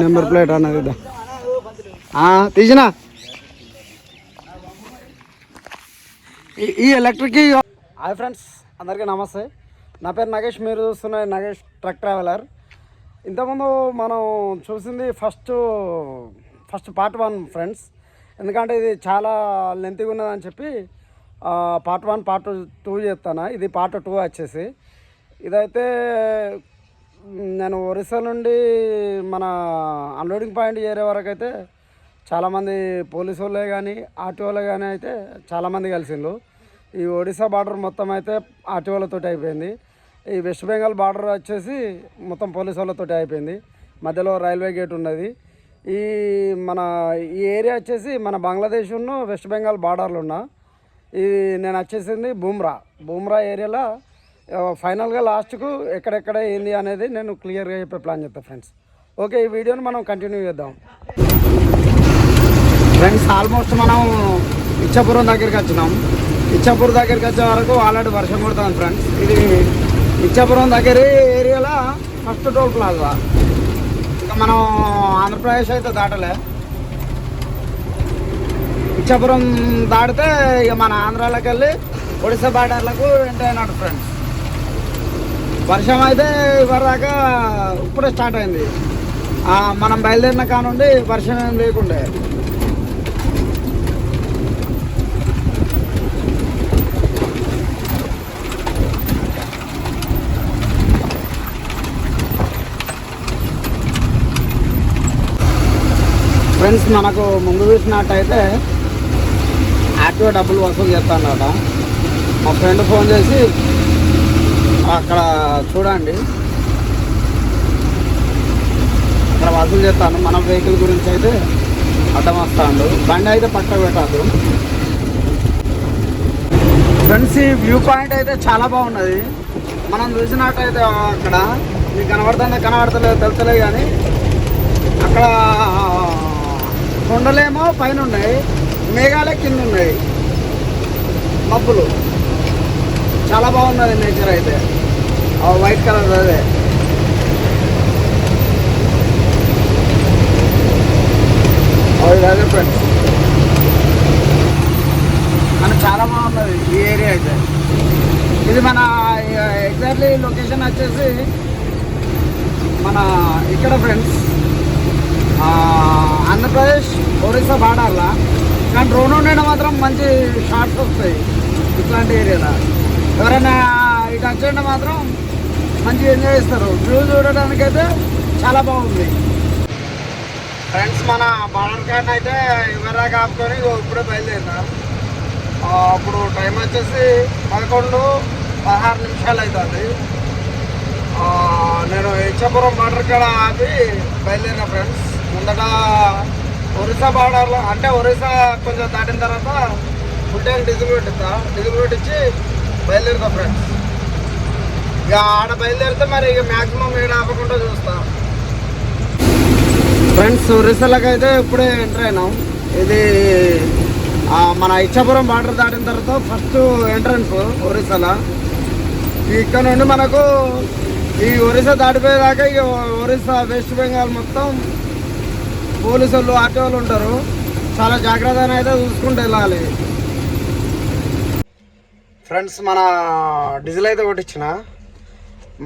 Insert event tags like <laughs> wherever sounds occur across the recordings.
Number plate అన్నది తీసినా? ఈ- ఈ ఎలక్ట్రిక్ హాయ్ ఫ్రెండ్స్ అందరికీ నమస్తే. నా పేరు నగేష్ మీరు చూస్తున్న నగేష్ ట్రక్ ట్రావెలర్. ఇంతకుముందు మనం చూసింది first first part one friends. ఎందుకంటే ఇది చాలా లెంతీగా ఉన్నదని చెప్పి పార్ట్ వన్ పార్ట్ టూ చేస్తాను? ఇది పార్ట్ టూ వచ్చేసి. ఇదైతే నేను ఒరిస్సా నుండి మన అన్లోడింగ్ పాయింట్ చేరే వరకు అయితే చాలామంది పోలీసు వాళ్ళే కానీ ఆర్టీఓలే కానీ అయితే చాలామంది కలిసిండ్రు. ఈ ఒడిశా బార్డర్ మొత్తం అయితే ఆర్టీఓలతో అయిపోయింది. ఈ వెస్ట్ బెంగాల్ బార్డర్ వచ్చేసి మొత్తం పోలీసు వాళ్ళతో అయిపోయింది. మధ్యలో రైల్వే గేట్ ఉన్నది. ఈ మన ఈ ఏరియా వచ్చేసి మన బంగ్లాదేశ్ ఉన్న వెస్ట్ బెంగాల్ బార్డర్లు ఉన్న. ఇది నేను వచ్చేసింది బూమ్రా. బూమ్రా ఏరియాలో ఫైనల్గా లాస్ట్కు ఎక్కడెక్కడ ఏంది అనేది నేను క్లియర్గా చెప్పే ప్లాన్ చెప్తాను ఫ్రెండ్స్. ఓకే ఈ వీడియోని మనం కంటిన్యూ చేద్దాం. ఫ్రెండ్స్ ఆల్మోస్ట్ మనం ఇచ్చాపురం దగ్గరికి వచ్చినాం. ఇచ్చాపురం దగ్గరికి వచ్చే వరకు ఆల్రెడీ వర్షం కొడుతుంది ఫ్రెండ్స్. ఇది ఇచ్చాపురం దగ్గర ఏరియాలో ఫస్ట్ టోల్ ప్లాజా. ఇంకా మనం ఆంధ్రప్రదేశ్ అయితే దాటలే. ఇచ్చాపురం దాటితే ఇక మన ఆంధ్రాలోకి వెళ్ళి ఒడిశా బార్డర్లకు ఎంటర్ అయినాడు ఫ్రెండ్స్. వర్షం అయితే ఇవరిదాకా ఇప్పుడే స్టార్ట్ అయింది. మనం బయలుదేరిన కానుండి వర్షం ఏం లేకుండే. ఫ్రెండ్స్ మనకు ముందు చూసినట్టయితే యాక్టివ్ డబ్బులు వసూలు చేస్తాడట మా ఫ్రెండ్ ఫోన్ చేసి అక్కడ చూడండి. అక్కడ వసూలు చేస్తాను. మన వెహికల్ గురించి అయితే అడ్డం వస్తాడు బండి అయితే పక్క పెట్టద్దు. ఫ్రెండ్స్ ఈ వ్యూ పాయింట్ అయితే చాలా బాగున్నది. మనం చూసినట్టయితే అక్కడ మీకు కనబడుతుందో కనబడతలేదు తెలుతలే కానీ అక్కడ కొండలేమో పైన ఉన్నాయి మేఘాలే కింద ఉన్నాయి మబ్బులు. చాలా బాగున్నది నేచర్ అయితే. వైట్ కలర్ అదే. అదే ఫ్రెండ్స్ మన చాలా బాగున్నది ఈ ఏరియా అయితే. ఇది మన ఎగ్జాక్ట్లీ లొకేషన్ వచ్చేసి మన ఇక్కడ ఫ్రెండ్స్ ఆంధ్రప్రదేశ్ ఒరిస్సా బార్డర్లా కానీ డ్రోన్ ఉండడం మాత్రం మంచి షార్ట్స్ వస్తాయి ఇట్లాంటి ఏరియాలో ఎవరైనా ఇటు వచ్చేయండి మాత్రం మంచిగా ఎంజాయ్ చేస్తారు. వ్యూ చూడడానికైతే చాలా బాగుంది. ఫ్రెండ్స్ మన బార్డర్ కార్డ్ అయితే ఇవరా కాపుకొని ఇప్పుడే బయలుదేరినా. అప్పుడు టైం వచ్చేసి పదకొండు పదహారు నిమిషాలు అవుతుంది నేను ఇచ్చాపురం బార్డర్ కాడ ఆపి బయలుదేరిన ఫ్రెండ్స్ ముందట ఒరిస్సా బార్డర్లో అంటే ఒరిస్సా కొంచెం దాటిన తర్వాత ఫుడ్ ట్యాంక్ డీజిల్ పెట్టిస్తా డీజిల్ పెట్టించి బయలుదేరుతా ఫ్రెండ్స్ ఇక ఆడ బయలుదేరితే మరి ఇక మ్యాక్సిమం ఏడ ఆపకుండా చూస్తాం. ఫ్రెండ్స్ ఒరిస్సాలకు అయితే ఇప్పుడే ఎంటర్ అయినాం. ఇది మన ఇచ్చాపురం బార్డర్ దాటిన తర్వాత ఫస్ట్ ఎంట్రన్స్ ఒరిస్సాలో. ఇక్కడ నుండి మనకు ఈ ఒరిస్సా దాటిపోయేదాకా ఇక ఒరిస్సా వెస్ట్ బెంగాల్ మొత్తం పోలీసు వాళ్ళు ఆర్టీ వాళ్ళు ఉంటారు. చాలా జాగ్రత్తగా అయితే చూసుకుంటూ వెళ్ళాలి. ఫ్రెండ్స్ మన డీజిల్ అయితే కొట్టించిన.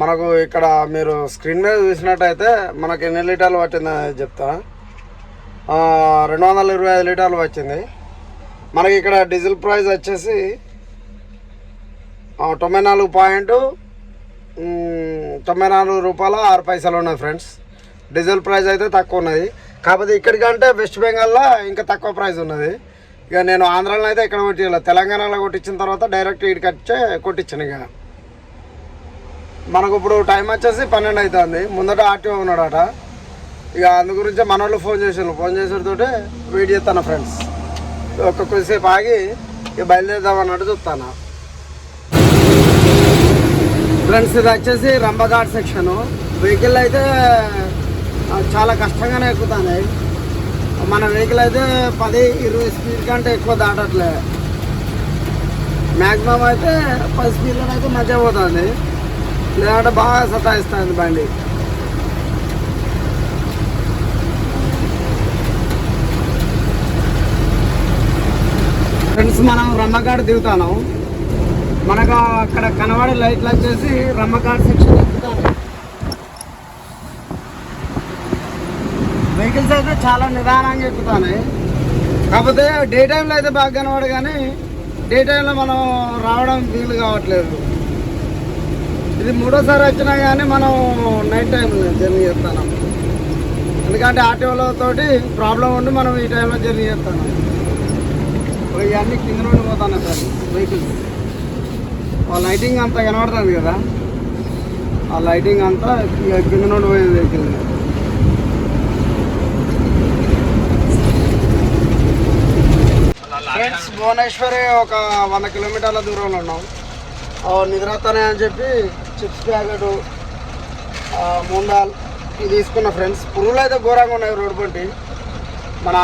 మనకు ఇక్కడ మీరు స్క్రీన్ మీద చూసినట్టయితే మనకి ఎన్ని లీటర్లు పట్టిందని చెప్తా. రెండు వందల ఇరవై ఐదు లీటర్లు వచ్చింది మనకి ఇక్కడ డీజిల్ ప్రైస్ వచ్చేసి తొంభై నాలుగు పాయింట్ తొంభై నాలుగు రూపాయల ఆరు పైసలు ఉన్నాయి ఫ్రెండ్స్. డీజిల్ ప్రైస్ అయితే తక్కువ ఉన్నది. కాకపోతే ఇక్కడికంటే వెస్ట్ బెంగాల్లో ఇంకా తక్కువ ప్రైస్ ఉన్నది. ఇక నేను ఆంధ్రాలో అయితే ఇక్కడ కొట్టించాలి తెలంగాణలో కొట్టించిన తర్వాత డైరెక్ట్ ఇక్కడికి వచ్చే కొట్టించాను ఇక. మనకు ఇప్పుడు టైం వచ్చేసి పన్నెండు అవుతుంది ముందట ఆర్టీఓ ఉన్నాడట. ఇక అందు గురించి మన వాళ్ళు ఫోన్ చేసాను ఫోన్ చేసేటతోటే వెయిట్ చేస్తాను ఫ్రెండ్స్. ఒక కొద్దిసేపు ఆగి ఇక బయలుదేరదాం అన్నట్టు చూస్తాను ఫ్రెండ్స్ ఇది వచ్చేసి రంబఘాట్ సెక్షన్. వెహికల్ అయితే చాలా కష్టంగానే ఎక్కుతున్నాయి మన వెహికల్ అయితే పది ఇరవై స్పీడ్ కంటే ఎక్కువ దాటట్లే. మ్యాక్సిమం అయితే పది స్పీడ్లో అయితే మంచిగా పోతుంది. లేదంటే బాగా సతాయిస్తుంది బండి. ఫ్రెండ్స్ మనం రమ్మగాడు దిగుతాను. మనకు అక్కడ కనబడే లైట్లు వచ్చేసి రమ్మగాడు సెక్షన్ దిగుతాను. వెహికల్స్ అయితే చాలా నిదానంగా ఎక్కుతాయి కాకపోతే డే టైంలో అయితే బాగా కనబడు కానీ డే టైంలో మనం రావడం వీలు కావట్లేదు. ఇది మూడోసారి వచ్చినా కానీ మనం నైట్ టైం జర్నీ చేస్తాను. ఎందుకంటే ఆటోలతోటి ప్రాబ్లం ఉండి మనం ఈ టైంలో జర్నీ చేస్తాను. ఇవన్నీ కింద నుండి పోతాను సార్ వెహికల్స్ ఆ లైటింగ్ అంతా కనబడుతుంది కదా? ఆ లైటింగ్ అంతా కింద నుండి పోయేది వెహికల్. ఫ్రెండ్స్ భువనేశ్వరి ఒక వంద కిలోమీటర్ల దూరంలో ఉన్నాం. ఆ, నిద్రతానే అని చెప్పి చిప్స్ ప్యాకెట్ ముందాల్ ఇది తీసుకున్న ఫ్రెండ్స్. పురుగులు అయితే ఘోరంగా ఉన్నాయి రోడ్డు పంటి మన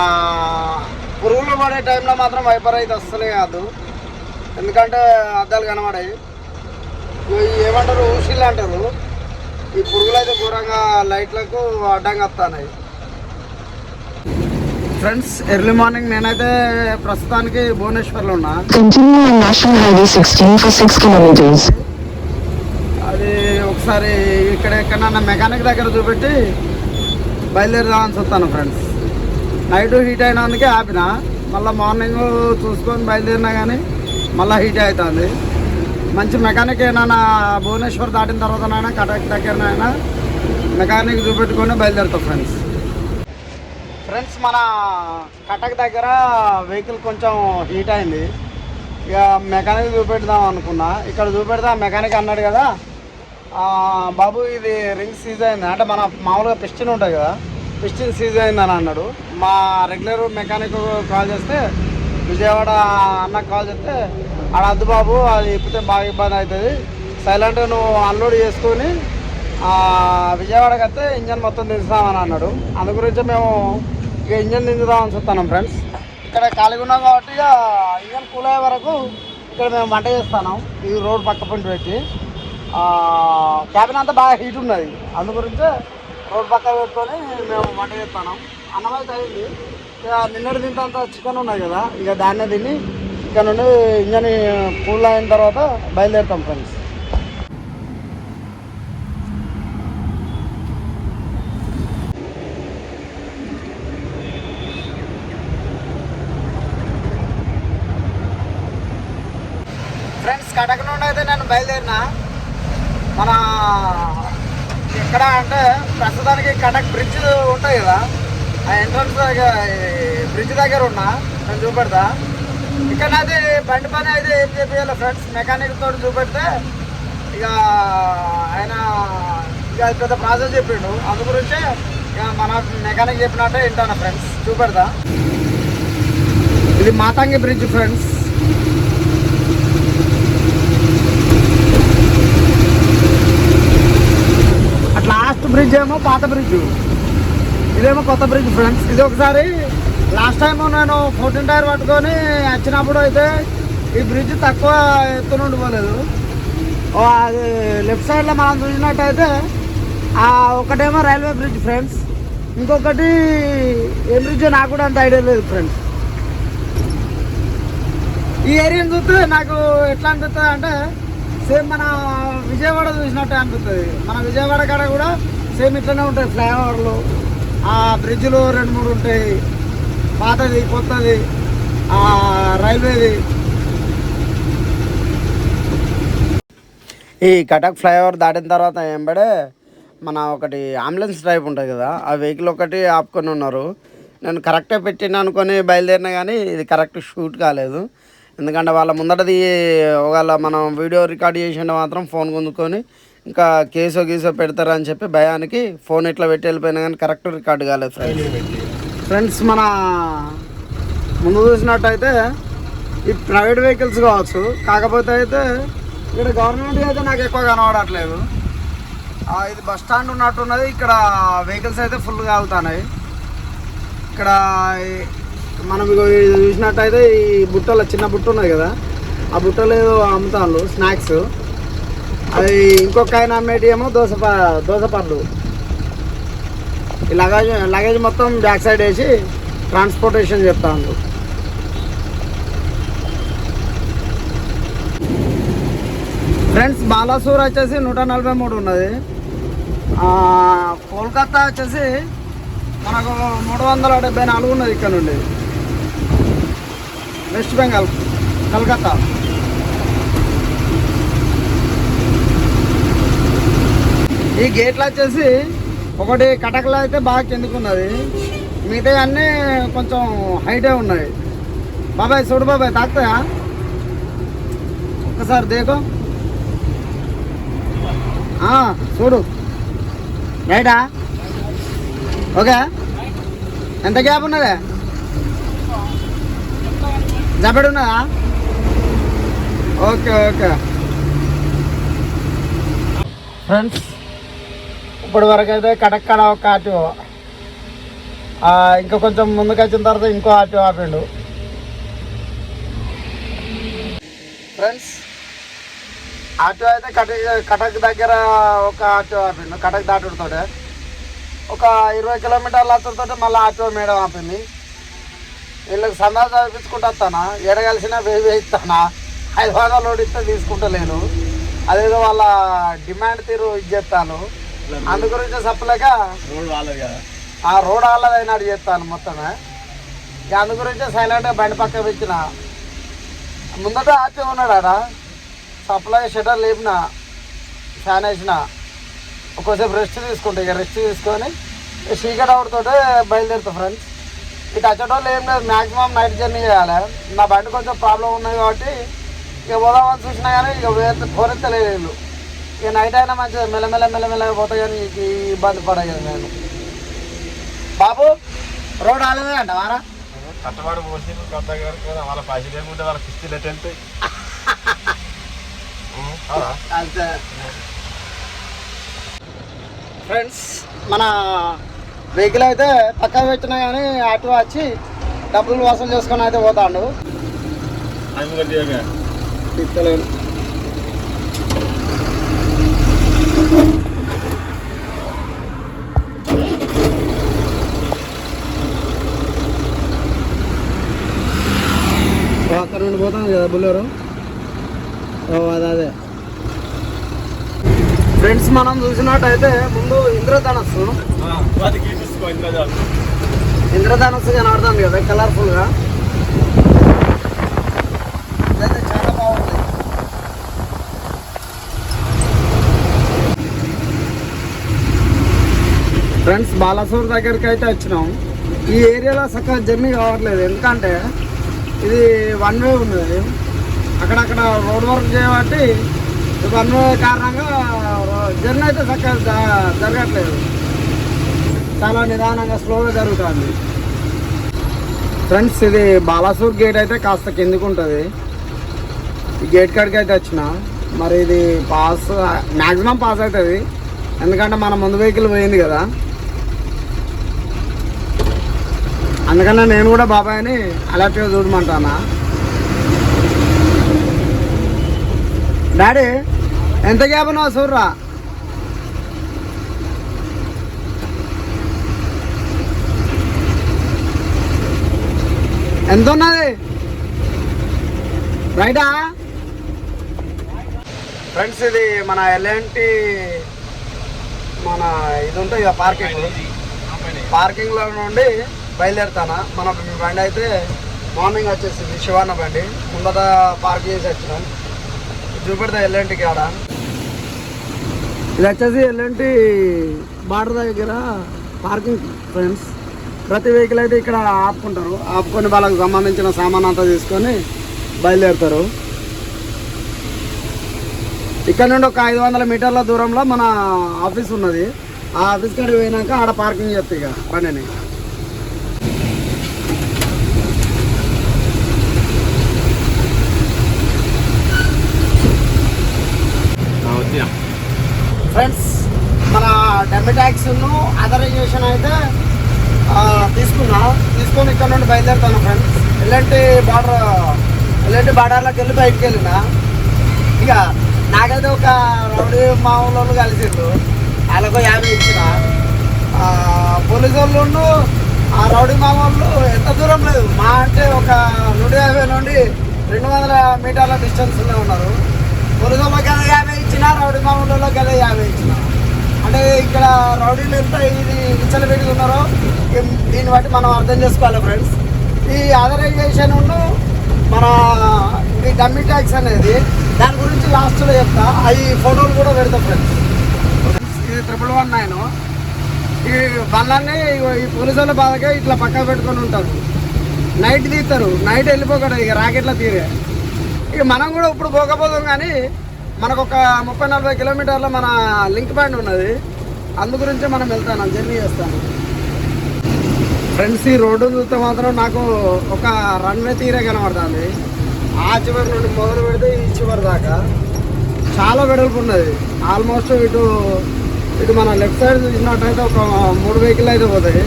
పురుగులు పడే టైంలో మాత్రం వైపర్ అయితే అస్సలే కాదు. ఎందుకంటే అద్దాలు కనబడాయి. ఏమంటారు ఊసిళ్ళు అంటారు. ఈ పురుగులు అయితే ఘోరంగా లైట్లకు అడ్డంగా వస్తున్నాయి. ఫ్రెండ్స్ ఎర్లీ మార్నింగ్ నేనైతే ప్రస్తుతానికి భువనేశ్వర్లో ఉన్నా. National highway sixteen for six kilometres ఒకసారి ఇక్కడ ఎక్కడన్నా మెకానిక్ దగ్గర చూపెట్టి బయలుదేరదామని చూస్తాను ఫ్రెండ్స్ నైట్ హీట్ అయినందుకే ఆపిన. మళ్ళీ మార్నింగ్ చూసుకొని బయలుదేరినా కానీ మళ్ళీ హీట్ అవుతుంది మంచి మెకానిక్ ఏమైనా భువనేశ్వర్ దాటిన తర్వాతనైనా కటక్ దగ్గరనైనా మెకానిక్ చూపెట్టుకొని బయలుదేరుతాం ఫ్రెండ్స్ ఫ్రెండ్స్ మన కటక్ దగ్గర వెహికల్ కొంచెం హీట్ అయింది. ఇక మెకానిక్ చూపెడదాం అనుకున్నా. ఇక్కడ చూపెడతా మెకానిక్ అన్నాడు కదా. బాబు ఇది రింగ్ సీజన్ అయింది. అంటే మన మామూలుగా పిస్టిన్ ఉంటుంది కదా. పిస్టిన్ సీజ్ అని అన్నాడు. మా రెగ్యులర్ మెకానిక్ కాల్ చేస్తే విజయవాడ అన్నకు కాల్ చేస్తే ఆడ అద్దు బాబు అది ఇప్పితే బాగా ఇబ్బంది అవుతుంది. సైలెంట్ నువ్వు అన్లోడ్ చేసుకొని విజయవాడకి వస్తే ఇంజన్ మొత్తం దించుదామని అన్నాడు. అందు గురించి మేము ఇక ఇంజన్ దించుదామని చూస్తున్నాం ఫ్రెండ్స్ ఇక్కడ ఖాళీగా ఉన్నాం కాబట్టి ఇక ఇంజన్ కూల్ అయ్యే వరకు ఇక్కడ మేము వంట చేస్తున్నాం. ఈ రోడ్ పక్క పంట పెట్టి. క్యాబిన్ అంతా బాగా హీట్ ఉన్నది. అందు గురించి రోడ్ పక్క పెట్టుకొని మేము వంట చేస్తాను అన్నం అయితే అయింది. ఇక నిన్నటి తింటే చికెన్ ఉన్నది కదా ఇక దాన్నే తిని ఇక్కడ నుండి ఇంజన్ కూల్ అయిన తర్వాత బయలుదేరుతాం ఫ్రెండ్స్ కటక నుండి అయితే నేను బయలుదేరిన మన ఎక్కడ అంటే ప్రస్తుతానికి కనెక్ట్ బ్రిడ్జ్ ఉంటాయి కదా ఆ ఎంట్రన్స్ దగ్గర బ్రిడ్జ్ దగ్గర ఉన్నా నేను చూపెడతా. ఇక్కడ అయితే బండి పని అయితే ఏం చెప్పాలి ఫ్రెండ్స్ మెకానిక్ తోటి చూపెడితే ఇక ఆయన ఇక పెద్ద ప్రాసెస్ చెప్పిండు. అందు గురించే ఇక మన మెకానిక్ చెప్పినట్టే వింటాను ఫ్రెండ్స్ చూపెడతా. ఇది Matangi bridge friends last bridge ఏమో పాత బ్రిడ్జ్ ఇదేమో కొత్త బ్రిడ్జ్ ఫ్రెండ్స్ ఇది ఒకసారి లాస్ట్ టైం నేను ఫోర్టీన్ టైర్ పట్టుకొని వచ్చినప్పుడు అయితే ఈ బ్రిడ్జ్ తక్కువ ఎత్తున ఉండిపోలేదు. అది లెఫ్ట్ సైడ్లో మనం చూసినట్టయితే ఒకటేమో రైల్వే బ్రిడ్జ్ ఫ్రెండ్స్ ఇంకొకటి ఏ బ్రిడ్జ్ నాకు కూడా అంత ఐడియా లేదు ఫ్రెండ్స్ ఈ ఏరియాని చూస్తే నాకు ఎట్లా అనిపిస్తుంది అంటే సేమ్ మన విజయవాడ చూసినట్టే అనిపిస్తుంది. మన విజయవాడ కాడ కూడా సేమ్ ఇట్లనే ఉంటాయి ఫ్లైఓవర్లు. ఆ బ్రిడ్జ్లు రెండు మూడు ఉంటాయి. పాతది కొత్తది. ఆ రైల్వేది. ఈ కటక్ ఫ్లైఓవర్ దాటిన తర్వాత ఎంబడే మన ఒకటి అంబులెన్స్ డ్రైవ్ ఉంటుంది కదా ఆ వెహికల్ ఒకటి ఆపుకొని ఉన్నారు. నేను కరెక్టే పెట్టిన అనుకొని బయలుదేరిన కానీ ఇది కరెక్ట్ షూట్ కాలేదు. ఎందుకంటే వాళ్ళ ముందటది ఒకవేళ మనం వీడియో రికార్డ్ చేసిండే మాత్రం ఫోన్ గుంజుకొని ఇంకా కేసో గీసో పెడతారని చెప్పి భయానికి ఫోన్ ఇట్లా పెట్టి వెళ్ళిపోయినా కానీ కరెక్ట్ రికార్డ్ కాలేదు ఫ్రెండ్స్. ఫ్రెండ్స్ మన ముందు చూసినట్టయితే ఈ ప్రైవేట్ వెహికల్స్ కావచ్చు. కాకపోతే అయితే ఇక్కడ గవర్నమెంట్ అయితే నాకు ఎక్కువ కనబడట్లేదు. ఇది బస్ స్టాండ్ ఉన్నట్టున్నది. ఇక్కడ వెహికల్స్ అయితే ఫుల్గా ఆగుతున్నాయి ఇక్కడ మనం ఇక చూసినట్టయితే ఈ బుట్టలో చిన్న బుట్ట ఉన్నది కదా ఆ బుట్టలో ఏదో అమ్ముతాను స్నాక్స్. అవి ఇంకొక ఆయన అమ్మేటి ఏమో దోశ దోశ పండ్లు. ఈ లగేజ్ లగేజ్ మొత్తం బ్యాక్ సైడ్ వేసి ట్రాన్స్పోర్టేషన్ చెప్తాను ఫ్రెండ్స్ బాలాసూర్ వచ్చేసి నూట నలభై మూడు ఉన్నది. కోల్కత్తా వచ్చేసి మనకు మూడు వందల డెబ్బై నాలుగు ఉన్నది ఇక్కడ నుండి. వెస్ట్ బెంగాల్ కలకత్తా ఈ గేట్లు వచ్చేసి ఒకటి కటకలో అయితే బాగా కిందకున్నది మిగతా అన్నీ కొంచెం హైటే ఉన్నాయి. బాబాయ్ చూడు బాబాయ్ తాకుతాయా? ఒక్కసారి దేకో. చూడు. రైటా ఓకే ఎంత గ్యాప్ ఉన్నదే? జబడి ఉన్నదా? Okay okay. ఫ్రెండ్స్ ఇప్పటి వరకు అయితే కడక్కడ ఒక ఆటో. ఇంకా కొంచెం ముందుకు వచ్చిన తర్వాత ఇంకో ఆటో ఆపిండు. ఫ్రెండ్స్ ఆటో అయితే కటక్ కటక్ దగ్గర ఒక ఆటో ఆపిండు కటక్ దాటుడుతోటే. ఒక ఇరవై కిలోమీటర్ల అతడితో మళ్ళీ ఆటో మేడం ఆపింది. వీళ్ళకి సందా చదివించుకుంటూ వస్తానా? ఎడగలిసిన వేవి ఇస్తానా? ఐదు వందలు లోడ్ ఇస్తే తీసుకుంటలేను. అదేదో వాళ్ళ డిమాండ్ తీరు ఇచ్చేస్తాను అందు గురించి చెప్పలేక ఆ రోడ్ వాళ్ళది అయినాడు చేస్తాను మొత్తమే. ఇక అందు గురించి సైలెంట్గా బండి పక్క పెట్టిన. ముందట ఆపి ఉన్నాడు ఆడ సప్లై షటర్ లేపిన. ఫ్యాన్ వేసిన. ఒక్కోసేపు రెస్ట్ తీసుకుంటా. ఇక రెస్ట్ తీసుకొని చీకట్ అవుతుంటే బయలుదేరుతా ఫ్రెండ్స్. ఇటు వచ్చేటోళ్ళు ఏం లేదు మ్యాక్సిమం నైట్ జర్నీ చేయాలి. నా బండి కొంచెం ప్రాబ్లం ఉన్నది కాబట్టి ఇక పోదామని చూసినా కానీ ఇక వేరే పోరెత్తలేదు వీళ్ళు ఇక నైట్ అయినా మంచిగా మెల్లమెల్ల మెల్లమెల్లగా పోతా కానీ ఇబ్బంది పడదు నేను. బాబు రోడ్ ఆలదే అంట వారా? కట్టబాటు పోసి వాళ్ళ పైసలు ఏముంటే వాళ్ళ కిస్తీలు ఎట్టు వెళ్తాయి? <laughs> అంతే. ఫ్రెండ్స్ మన వెహికల్ అయితే పక్కా పెట్టినా కానీ ఆటో వచ్చి డబ్బులు వసూలు చేసుకొని అయితే పోతాడు. అక్కడ నుండి పోతాను కదా బుల్లెరు? ఓ అదే అదే. ఫ్రెండ్స్ మనం చూసినట్టయితే ముందు ఇంద్రధనస్సు. ఆ, వాటికి తీసుకో ఇంద్రధనస్సు కనబడుతుంది కదా కలర్ఫుల్గా చాలా బాగుంది. ఫ్రెండ్స్ బాలాసూర్ దగ్గరికి అయితే వచ్చినాం. ఈ ఏరియాలో చక్కగా జర్నీ కావట్లేదు. ఎందుకంటే ఇది వన్ వే ఉన్నది. అక్కడక్కడ రోడ్ వర్క్ చేయబట్టి వన్ వే కారణంగా జర్నీ అయితే చక్కగా జరగట్లేదు. చాలా నిదానంగా స్లోగా జరుగుతుంది. ఫ్రెండ్స్ ఇది బాలాసూర్ గేట్ అయితే కాస్త కిందికి ఉంటుంది. ఈ గేట్ కాడికి అయితే వచ్చిన. మరి ఇది పాస్ మ్యాక్సిమం పాస్ అవుతుంది. ఎందుకంటే మన ముందు వెహికల్ పోయింది కదా. అందుకనే నేను కూడా బాబాయ్ని అలర్ట్గా చూడమంటానా. డాడీ ఎంత గ్యాప్ ఉన్నావు చూడరా ఎంత ఉన్నది రైటా? ఫ్రెండ్స్ ఇది మన ఎల్ఎన్టి మన ఇది ఉంటుంది కదా పార్కింగ్. పార్కింగ్లో నుండి బయలుదేరుతానా? మన బండి అయితే మార్నింగ్ వచ్చేసింది శివాన్న బండి. ముందట పార్క్ చేసి వచ్చినాం. చూపెడతా ఎల్ఎన్టీకి ఆడ ఇది వచ్చేసి ఎల్ఎన్టీ బార్డర్ దగ్గర పార్కింగ్ ఫ్రెండ్స్. ప్రతి వెహికల్ అయితే ఇక్కడ ఆపుకుంటారు. ఆపుకొని వాళ్ళకి సంబంధించిన సామాన్ అంతా తీసుకొని బయలుదేరుతారు. ఇక్కడ నుండి ఒక ఐదు వందల మీటర్ల దూరంలో మన ఆఫీస్ ఉన్నది. ఆ ఆఫీస్ కాడికి పోయినాక ఆడ పార్కింగ్ చేస్తాయి ఇక బండిని. ఫ్రెండ్స్ మన డెమ్మి ట్యాక్స్ అథరైజేషన్ అయితే తీసుకున్నా. తీసుకొని ఇక్కడ నుండి బయలుదేరుతాను ఫ్రెండ్స్ ఎలాంటి బార్డర్ ఎల్లంటి బార్డర్లోకి వెళ్ళి బయటికి వెళ్ళిన ఇక నాకైతే ఒక రౌడీ మా ఊళ్ళో కలిసిండు వాళ్ళకు యాభై ఇచ్చిన. పోలీసు వాళ్ళు ఆ రౌడీ మా వాళ్ళు ఎంత దూరం లేదు. మా అంటే ఒక నూట యాభై నుండి రెండు వందల మీటర్ల డిస్టెన్స్లో ఉన్నారు. పోలీసు వాళ్ళకి యాభై ఇచ్చిన రౌడీ మామూలులో గద యాభై ఇచ్చిన. అంటే ఇక్కడ రౌడీలు ఎంత ఇది ఇచ్చలు పెట్టి ఉన్నారో దీన్ని బట్టి మనం అర్థం చేసుకోవాలి ఫ్రెండ్స్. ఈ ఆథరైజేషన్ మన ఈ డమ్మి ట్యాక్స్ అనేది దాని గురించి లాస్ట్లో చెప్తా. అవి ఫోటోలు కూడా పెడతా ఫ్రెండ్స్. ఇది ట్రిపుల్ వన్ నైన్ ఈ బండ్లన్నీ ఈ పోలీసుల బాధగా ఇట్లా పక్కన పెట్టుకొని ఉంటారు. నైట్ తీస్తారు. నైట్ వెళ్ళిపోకూడదు ఇక రాకెట్లో తీరే. ఇక మనం కూడా ఇప్పుడు పోకపోతాం కానీ మనకు ఒక ముప్పై నలభై కిలోమీటర్ల మన లింక్ బ్యాండ్ ఉన్నది. అందు గురించి మనం వెళ్తాను జర్నీ చేస్తాను. ఫ్రెండ్స్ ఈ రోడ్డు చూస్తే మాత్రం నాకు ఒక రన్వే తీరే కనబడుతుంది. ఆ చివరి నుండి మొదలు పెడితే ఈ చివరి దాకా. చాలా వెడల్పు ఉన్నది. ఆల్మోస్ట్ ఇటు ఇటు మన లెఫ్ట్ సైడ్ చూసినట్టయితే ఒక మూడు వెహికల్ అయితే పోతాయి.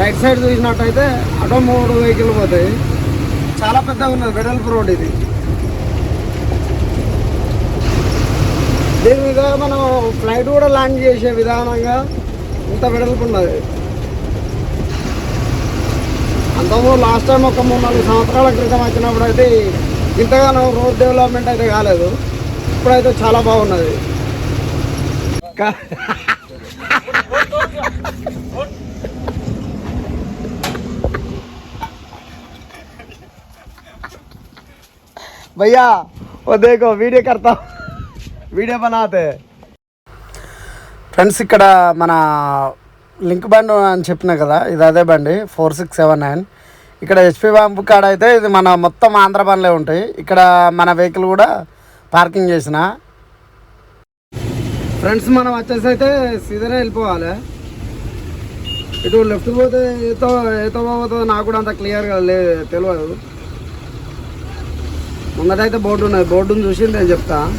రైట్ సైడ్ చూసినట్టయితే అటో మూడు వెహికల్ పోతాయి. చాలా పెద్దగా ఉన్నది వెడల్పు రోడ్ ఇది. దీని మీద మనం ఫ్లైట్ కూడా ల్యాండ్ చేసే విధానంగా ఇంత వెడల్పు ఉన్నది అంతకు లాస్ట్ టైం ఒక మూడు నాలుగు సంవత్సరాల క్రితం వచ్చినప్పుడు అయితే ఇంతగానో రోడ్ డెవలప్మెంట్ అయితే కాలేదు ఇప్పుడైతే చాలా బాగున్నది కా- भैया वो देखो वीडियो करता हूँ వీడియో బనాతే ఫ్రెండ్స్ ఇక్కడ మన లింక్ బండ్ అని చెప్పిన కదా ఇది అదే బండి ఫోర్ సిక్స్ సెవెన్ నైన్. ఇక్కడ హెచ్పి పంపు కాడ అయితే ఇది మన మొత్తం ఆంధ్ర బండ్లే ఉంటాయి. ఇక్కడ మన వెహికల్ కూడా పార్కింగ్ చేసిన. ఫ్రెండ్స్ మనం వచ్చేసి అయితే సీజనే వెళ్ళిపోవాలి. ఇటు లెఫ్ట్ పోతే ఏతో ఏతో పోతుందో నాకు కూడా అంత క్లియర్గా లే తెలియదు ముందటైతే బోర్డు ఉన్నది. బోర్డును చూసి నేను చెప్తాను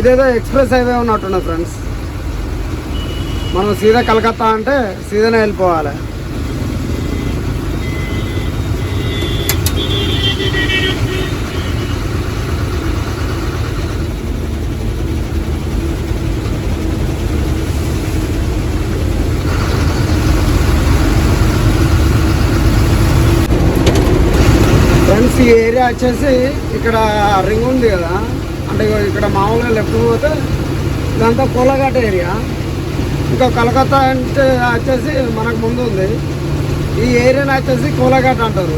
ఇదేదో ఎక్స్ప్రెస్ హైవే ఉన్నట్టున్నది ఫ్రెండ్స్. మనం సీదా కలకత్తా అంటే సీదానే వెళ్ళిపోవాలి. ఫ్రెండ్స్ ఈ ఏరియా వచ్చేసి ఇక్కడ రింగ్ ఉంది కదా. అంటే ఇక్కడ మామూలుగా లెఫ్ట్ పోతే ఇదంతా కోలఘాట్ ఏరియా. ఇంకా కలకత్తా అంటే వచ్చేసి మనకు ముందు ఉంది. ఈ ఏరియాని వచ్చేసి కోలఘాట్ అంటారు.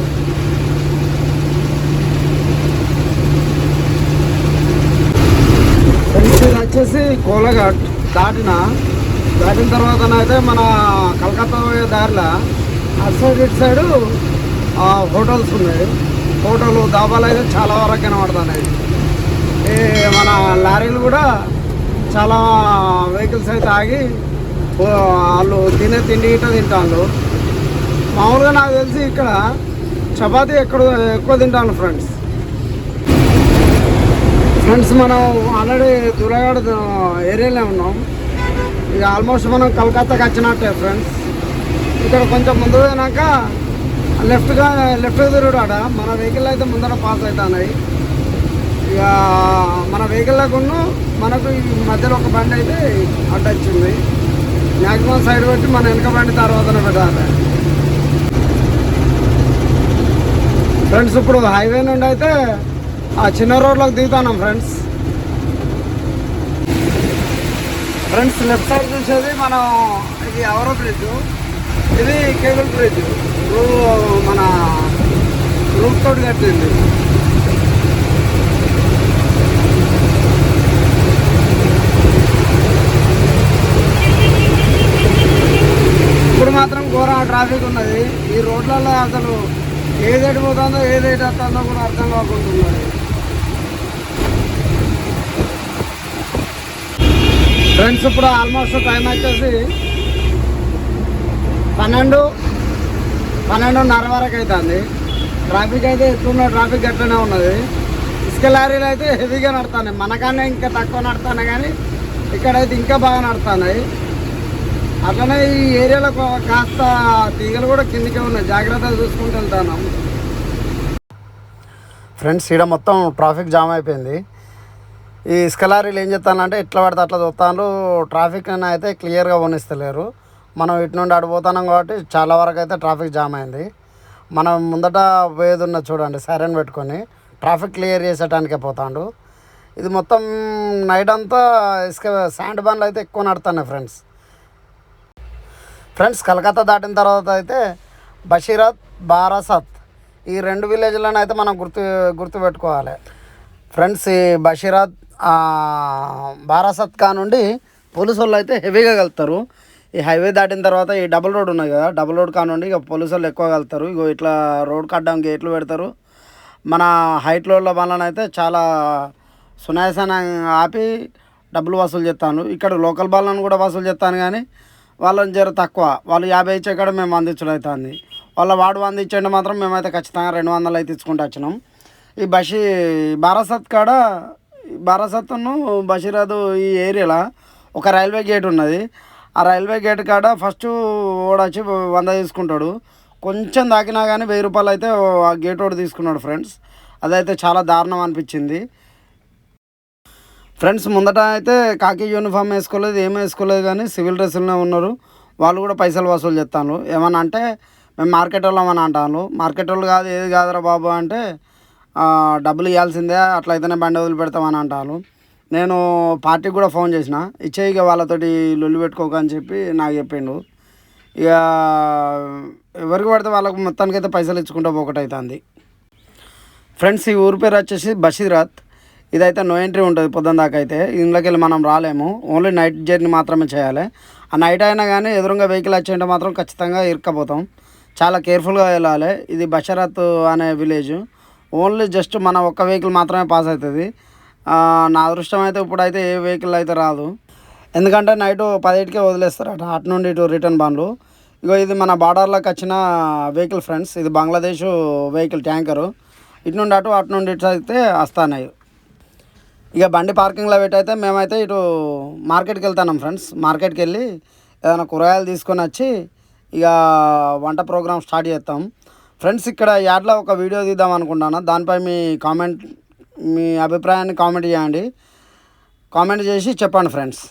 ఫ్రెండ్స్ ఇది వచ్చేసి కోలఘాట్ దాటిన దాటిన తర్వాత అయితే మన కలకత్తా పోయే దారిలో అటు సైడ్ ఇటు సైడు హోటల్స్ ఉన్నాయి. హోటల్ దాబాలు అయితే చాలా వరకు కనబడుతున్నాయి. మన లారీలు కూడా చాలా వెహికల్స్ అయితే ఆగి వాళ్ళు తినే తిండి ఇట్లా తింటాను మామూలుగా నాకు తెలిసి ఇక్కడ చపాతీ ఎక్కడ ఎక్కువ తింటాను ఫ్రెండ్స్. ఫ్రెండ్స్ మనం ఆల్రెడీ దూరగాడ ఏరియాలో ఉన్నాం. ఇక ఆల్మోస్ట్ మనం కలకత్తాకి వచ్చినట్టే ఫ్రెండ్స్. ఇక్కడ కొంచెం ముందు పోయినాక లెఫ్ట్గా లెఫ్ట్ తిరుగుడాడ మన వెహికల్ అయితే ముందర పాస్ అవుతున్నాయి. ఇక మన వెహికల్ లేకుండా మనకు ఈ మధ్యలో ఒక బండి అయితే అడ్డొచ్చింది మ్యాక్సిమం సైడ్ పెట్టి మన వెనక బండి తర్వాతనే పెట్టాలి. ఫ్రెండ్స్ ఇప్పుడు హైవే నుండి అయితే ఆ చిన్న రోడ్లోకి దిగుతున్నాం ఫ్రెండ్స్ ఫ్రెండ్స్ లెఫ్ట్ సైడ్ చూసేది మనం ఇది ఎవరో బ్రిడ్జ్ ఇది కేబుల్ బ్రిడ్జ్ రూ- మన రూప్ తోటి కట్టింది ఇప్పుడు మాత్రం ఘోర ట్రాఫిక్ ఉన్నది. ఈ రోడ్లలో అసలు ఏది ఎటు పోతుందో ఏది ఎటు వస్తుందో కూడా అర్థం కాకుండా ఫ్రెండ్స్ ఇప్పుడు ఆల్మోస్ట్ టైం వచ్చేసి పన్నెండు పన్నెండున్నర వరకు అవుతుంది ట్రాఫిక్ అయితే ఎక్కువ ట్రాఫిక్ గట్లనే ఉన్నది. ఇసుక లారీలు అయితే హెవీగా నడుతున్నాయి. మనకన్నా ఇంకా తక్కువ నడుతున్నాయి కానీ ఇక్కడైతే ఇంకా బాగా నడుతున్నాయి. అట్లనే ఈ ఏరియాలో కాస్త తీగలు కూడా కిందికే ఉన్నాయి. జాగ్రత్తగా చూసుకుంటూ వెళ్తాను. ఫ్రెండ్స్ ఇక్కడ మొత్తం ట్రాఫిక్ జామ్ అయిపోయింది. ఈ ఇసుక లారీలు ఏం చెప్తానంటే ఎట్లా పడితే అట్లా చూస్తాను ట్రాఫిక్ అయితే క్లియర్గా పోనిస్తలేరు. మనం ఇటు నుండి అడిపోతున్నాం కాబట్టి చాలా వరకు అయితే ట్రాఫిక్ జామ్ అయింది. మనం ముందట పోయేది ఉన్న చూడండి సైరన్ పెట్టుకొని ట్రాఫిక్ క్లియర్ చేసేటానికే పోతాడు ఇది మొత్తం నైట్ అంతా ఇసుక శాండ్ బండ్లు అయితే ఎక్కువ నడుతున్నాయి ఫ్రెండ్స్. ఫ్రెండ్స్ కలకత్తా దాటిన తర్వాత అయితే బషీరత్ బారాసత్ ఈ రెండు విలేజ్లను అయితే మనం గుర్తు గుర్తుపెట్టుకోవాలి. ఫ్రెండ్స్ ఈ బషీరత్ బారాసత్ కా నుండి పోలీసు వాళ్ళు అయితే హెవీగా వెళ్తారు ఈ హైవే దాటిన తర్వాత ఈ డబుల్ రోడ్ ఉన్నాయి కదా డబుల్ రోడ్ కానివ్వండి ఇక పోలీసు వాళ్ళు ఎక్కువ వెళ్తారు ఇగో ఇట్లా రోడ్ కట్టడం గేట్లు పెడతారు. మన హైట్ రోడ్ల వలన అయితే చాలా సునాయాసంగా ఆపి డబ్బులు వసూలు చేస్తాను. ఇక్కడ లోకల్ బాలను కూడా వసూలు చేస్తాను కానీ వాళ్ళని జర తక్కువ. వాళ్ళు యాభై ఇచ్చే కాడ మేము అందించడం ఇచ్చుడు అవుతుంది వాళ్ళ వాడు వంద ఇచ్చేయండి మాత్రం మేమైతే ఖచ్చితంగా రెండు వందలు అయితే ఇచ్చుకుంటూ వచ్చినాం. ఈ బషీ బారాసత్ కాడ బారాసత్ను బషీరాదు ఈ ఏరియాలో ఒక రైల్వే గేట్ ఉన్నది. ఆ రైల్వే గేట్ కాడ ఫస్ట్ ఓడొచ్చి వంద తీసుకుంటాడు. కొంచెం దాకినా కానీ వెయ్యి రూపాయలు అయితే ఆ గేట్ ఓడి తీసుకున్నాడు ఫ్రెండ్స్. అదైతే చాలా దారుణం అనిపించింది. ఫ్రెండ్స్ ముందట అయితే కాకి యూనిఫామ్ వేసుకోలేదు ఏం వేసుకోలేదు కానీ సివిల్ డ్రెస్సులోనే ఉన్నారు. వాళ్ళు కూడా పైసలు వసూలు చేస్తాను ఏమన్నా అంటే మేము మార్కెట్ వాళ్ళం అని అంటాను మార్కెట్ వాళ్ళు కాదు ఏది కాదురా బాబు అంటే డబ్బులు ఇవ్వాల్సిందే అట్లయితేనే బండి వదిలి పెడతామని అంటాను నేను పార్టీకి కూడా ఫోన్ చేసిన. ఇచ్చే ఇక వాళ్ళతోటి లొల్లి పెట్టుకోక అని చెప్పి నాకు చెప్పిండు ఇక ఎవరికి పడితే వాళ్ళకు మొత్తానికైతే పైసలు ఇచ్చుకుంటా ఒకటి అవుతుంది ఫ్రెండ్స్ ఈ ఊరి పేరు వచ్చేసి బషీరాత్ ఇదైతే నో ఎంట్రీ ఉంటుంది పొద్దున దాకా అయితే. ఇందులోకి వెళ్ళి మనం రాలేము. ఓన్లీ నైట్ జర్నీ మాత్రమే చేయాలి. ఆ నైట్ అయినా కానీ ఎదురుగా వెహికల్ వచ్చేయంటే మాత్రం ఖచ్చితంగా ఇరుక్కపోతాం. చాలా కేర్ఫుల్గా వెళ్ళాలి. ఇది బషరత్ అనే విలేజ్ ఓన్లీ జస్ట్ మన ఒక్క వెహికల్ మాత్రమే పాస్ అవుతుంది. నా అదృష్టం అయితే ఇప్పుడైతే ఏ వెహికల్ అయితే రాదు. ఎందుకంటే నైట్ పదిహేటికే వదిలేస్తారట. అటు నుండి ఇటు రిటర్న్ బండ్లు. ఇగో ఇది మన బార్డర్లోకి వచ్చిన వెహికల్ ఫ్రెండ్స్ ఇది బంగ్లాదేశ్ వెహికల్ ట్యాంకరు ఇటు నుండి అటు అటు నుండి ఇటు అయితే వస్తాయి ఇక బండి పార్కింగ్లో పెట్టయితే మేమైతే ఇటు మార్కెట్కి వెళ్తున్నాం ఫ్రెండ్స్. మార్కెట్కి వెళ్ళి ఏదైనా కూరగాయలు తీసుకొని వచ్చి ఇక వంట ప్రోగ్రామ్ స్టార్ట్ చేస్తాం. ఫ్రెండ్స్ ఇక్కడ యాడ్లో ఒక వీడియో తీద్దాం అనుకుంటున్నాను దానిపై మీ కామెంట్ మీ అభిప్రాయాన్ని కామెంట్ చేయండి. కామెంట్ చేసి చెప్పండి ఫ్రెండ్స్.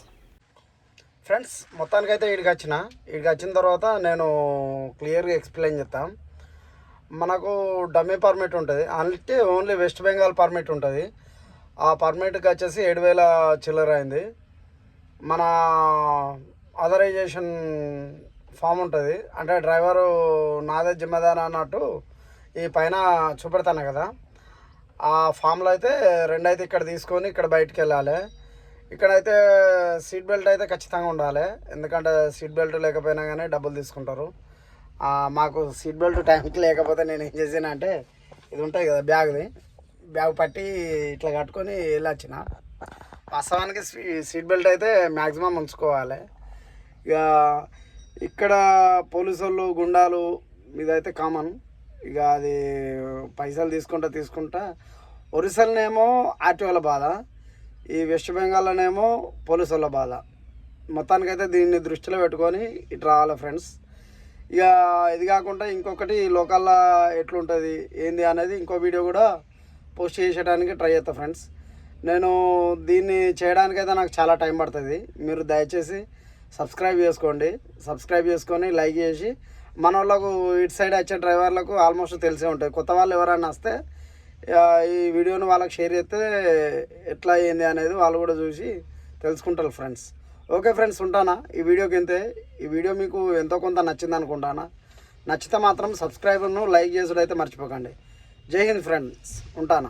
ఫ్రెండ్స్ మొత్తానికైతే ఇక్కడికి వచ్చిన. ఇక్కడికి వచ్చిన తర్వాత నేను క్లియర్గా ఎక్స్ప్లెయిన్ చేస్తాం. మనకు డమ్మీ పర్మిట్ ఉంటుంది. అంటే ఓన్లీ వెస్ట్ బెంగాల్ పర్మిట్ ఉంటుంది. ఆ పర్మిట్కి వచ్చేసి ఏడు వేల చిల్లర అయింది. మన అథరైజేషన్ ఫామ్ ఉంటుంది. అంటే డ్రైవరు నాదే జిమ్మేదారు అన్నట్టు ఈ పైన చూపెడతాను కదా. ఆ ఫామ్లో అయితే రెండు అయితే ఇక్కడ తీసుకొని ఇక్కడ బయటికి వెళ్ళాలి. ఇక్కడైతే సీట్ బెల్ట్ అయితే ఖచ్చితంగా ఉండాలి. ఎందుకంటే సీట్ బెల్ట్ లేకపోయినా కానీ డబ్బులు తీసుకుంటారు. మాకు సీట్ బెల్ట్ టైంకి లేకపోతే నేను ఏం చేసానంటే ఇది ఉంటుంది కదా బ్యాగ్ది. బ్యాగ్ పట్టి ఇట్లా కట్టుకొని వెళ్ళొచ్చిన. వాస్తవానికి సీట్ బెల్ట్ అయితే మ్యాక్సిమం ఉంచుకోవాలి. ఇక ఇక్కడ పోలీసు వాళ్ళు గుండాలు ఇదైతే కామన్. ఇక అది పైసలు తీసుకుంటా తీసుకుంటా. ఒరిస్సాలోనేమో ఆర్టీఓల బాధ. ఈ వెస్ట్ బెంగాల్లోనేమో పోలీసు వాళ్ళ బాధ. మొత్తానికైతే దీన్ని దృష్టిలో పెట్టుకొని ఇటు రావాలి ఫ్రెండ్స్. ఇక ఇది కాకుండా ఇంకొకటి లోకల్లో ఎట్లుంటుంది ఏంది అనేది ఇంకో వీడియో కూడా పోస్ట్ చేసేయడానికి ట్రై చేస్తా ఫ్రెండ్స్. నేను దీన్ని చేయడానికైతే నాకు చాలా టైం పడుతుంది. మీరు దయచేసి సబ్స్క్రైబ్ చేసుకోండి. సబ్స్క్రైబ్ చేసుకొని లైక్ చేసి మన వాళ్ళకు ఇటు సైడ్ వచ్చే డ్రైవర్లకు ఆల్మోస్ట్ తెలిసే ఉంటుంది. కొత్త వాళ్ళు ఎవరైనా వస్తే ఈ వీడియోని వాళ్ళకి షేర్ చేస్తే ఎట్లా అయింది అనేది వాళ్ళు కూడా చూసి తెలుసుకుంటారు ఫ్రెండ్స్. ఓకే ఫ్రెండ్స్ ఉంటానా? ఈ వీడియోకి ఇంతే. ఈ వీడియో మీకు ఎంతో కొంత నచ్చింది అనుకుంటానా? నచ్చితే మాత్రం సబ్స్క్రైబర్ను లైక్ చేసుడు అయితే మర్చిపోకండి. జై హింద్ ఫ్రెండ్స్ ఉంటానా?